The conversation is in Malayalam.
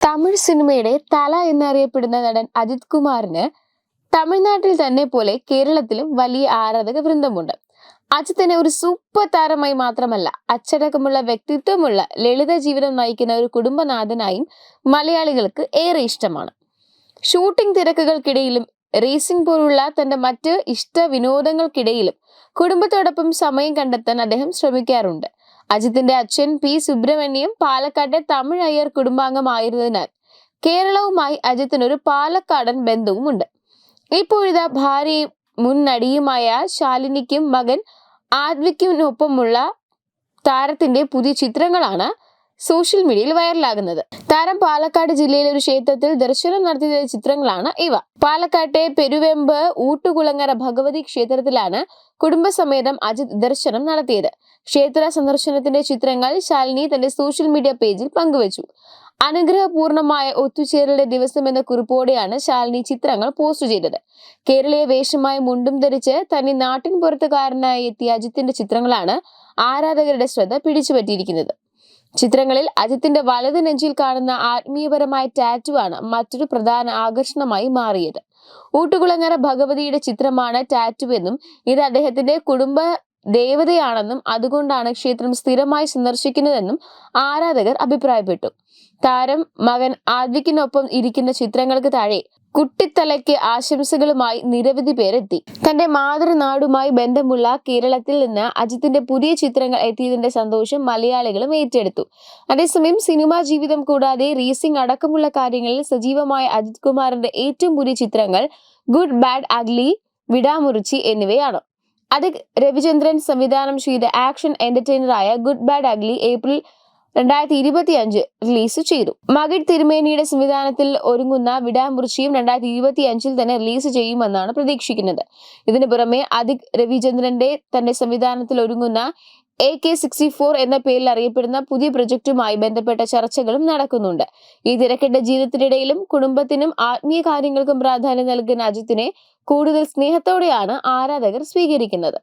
തമിഴ് സിനിമയുടെ തല എന്നറിയപ്പെടുന്ന നടൻ അജിത് കുമാറിന് തമിഴ്നാട്ടിൽ തന്നെ പോലെ കേരളത്തിലും വലിയ ആരാധക വൃന്ദമുണ്ട്. അജിത്തിനെ ഒരു സൂപ്പർ താരമായി മാത്രമല്ല അച്ചടക്കമുള്ള വ്യക്തിത്വമുള്ള ലളിത ജീവിതം നയിക്കുന്ന ഒരു കുടുംബനാഥനായും മലയാളികൾക്ക് ഏറെ ഇഷ്ടമാണ്. ഷൂട്ടിംഗ് തിരക്കുകൾക്കിടയിലും റേസിംഗ് പോലുള്ള തന്റെ മറ്റ് ഇഷ്ട വിനോദങ്ങൾക്കിടയിലും കുടുംബത്തോടൊപ്പം സമയം കണ്ടെത്താൻ അദ്ദേഹം ശ്രമിക്കാറുണ്ട്. അജിത്തിന്റെ അച്ഛൻ പി സുബ്രഹ്മണ്യം പാലക്കാട്ടെ തമിഴ് അയ്യർ കുടുംബാംഗമായിരുന്നതിനാൽ കേരളവുമായി അജിത്തിന് ഒരു പാലക്കാടൻ ബന്ധവുമുണ്ട്. ഇപ്പോഴിതാ ഭാര്യയും മുൻ നടിയുമായ ശാലിനിക്കും മകൻ ആദ്വിക്കുമൊപ്പമുള്ള താരത്തിന്റെ പുതിയ ചിത്രങ്ങളാണ് സോഷ്യൽ മീഡിയയിൽ വൈറലാകുന്നത്. താരം പാലക്കാട് ജില്ലയിലെ ഒരു ക്ഷേത്രത്തിൽ ദർശനം നടത്തിയ ചിത്രങ്ങളാണ് ഇവ. പാലക്കാട്ടെ പെരുവെമ്പ് ഊട്ടുകുളങ്ങര ഭഗവതി ക്ഷേത്രത്തിലാണ് കുടുംബസമേതം അജിത് ദർശനം നടത്തിയത്. ക്ഷേത്ര സന്ദർശനത്തിന്റെ ചിത്രങ്ങൾ ശാലിനി തന്റെ സോഷ്യൽ മീഡിയ പേജിൽ പങ്കുവച്ചു. അനുഗ്രഹപൂർണമായ ഒത്തുചേരലിന്റെ ദിവസം എന്ന കുറിപ്പോടെയാണ് ശാലിനി ചിത്രങ്ങൾ പോസ്റ്റ് ചെയ്തത്. കേരളീയ വേഷമായ മുണ്ടും ധരിച്ച് തന്നെ നാട്ടിൻ പുറത്തുകാരനായി എത്തിയ അജിത്തിന്റെ ചിത്രങ്ങളാണ് ആരാധകരുടെ ശ്രദ്ധ പിടിച്ചുപറ്റിയിരിക്കുന്നത്. ചിത്രങ്ങളിൽ അജിത്തിന്റെ വലത് നെഞ്ചിൽ കാണുന്ന ആത്മീയപരമായ ടാറ്റു ആണ് മറ്റൊരു പ്രധാന ആകർഷണമായി മാറിയത്. ഊട്ടുകുളങ്ങര ഭഗവതിയുടെ ചിത്രമാണ് ടാറ്റു എന്നും ഇത് അദ്ദേഹത്തിന്റെ കുടുംബ ദേവതയാണെന്നും അതുകൊണ്ടാണ് ക്ഷേത്രം സ്ഥിരമായി സന്ദർശിക്കുന്നതെന്നും ആരാധകർ അഭിപ്രായപ്പെട്ടു. താരം മകൻ ആദ്വിക്കിനൊപ്പം ഇരിക്കുന്ന ചിത്രങ്ങൾക്ക് താഴെ കുട്ടിത്തലയ്ക്ക് ആശംസകളുമായി നിരവധി പേരെത്തി. തന്റെ മാതൃനാടുമായി ബന്ധമുള്ള കേരളത്തിൽ നിന്ന് അജിത്തിന്റെ പുതിയ ചിത്രങ്ങൾ എത്തിയതിന്റെ സന്തോഷം മലയാളികളും ഏറ്റെടുത്തു. അതേസമയം സിനിമാ ജീവിതം കൂടാതെ റീസിംഗ് അടക്കമുള്ള കാര്യങ്ങളിൽ സജീവമായ അജിത് കുമാറിന്റെ ഏറ്റവും പുതിയ ചിത്രങ്ങൾ ഗുഡ് ബാഡ് അഗ്ലി വിടാമുറിച്ചി എന്നിവയാണ്. അത് രവിചന്ദ്രൻ സംവിധാനം ചെയ്ത ആക്ഷൻ എന്റർടൈനറായ ഗുഡ് ബാഡ് അഗ്ലി ഏപ്രിൽ രണ്ടായിരത്തി ഇരുപത്തി അഞ്ച് റിലീസ് ചെയ്തു. മകിഡ് തിരുമേനിയുടെ സംവിധാനത്തിൽ ഒരുങ്ങുന്ന വിടാമുറിച്ചിയും രണ്ടായിരത്തി ഇരുപത്തി അഞ്ചിൽ തന്നെ റിലീസ് ചെയ്യുമെന്നാണ് പ്രതീക്ഷിക്കുന്നത്. ഇതിനു പുറമെ അതിക് രവിചന്ദ്രന്റെ തന്റെ സംവിധാനത്തിൽ ഒരുങ്ങുന്ന എ കെ സിക്സ്റ്റി ഫോർ എന്ന പേരിൽ അറിയപ്പെടുന്ന പുതിയ പ്രൊജക്റ്റുമായി ബന്ധപ്പെട്ട ചർച്ചകളും നടക്കുന്നുണ്ട്. ഈ തിരക്കിട്ട ജീവിതത്തിനിടയിലും കുടുംബത്തിനും ആത്മീയ കാര്യങ്ങൾക്കും പ്രാധാന്യം നൽകുന്ന അജിത്തിനെ കൂടുതൽ സ്നേഹത്തോടെയാണ് ആരാധകർ സ്വീകരിക്കുന്നത്.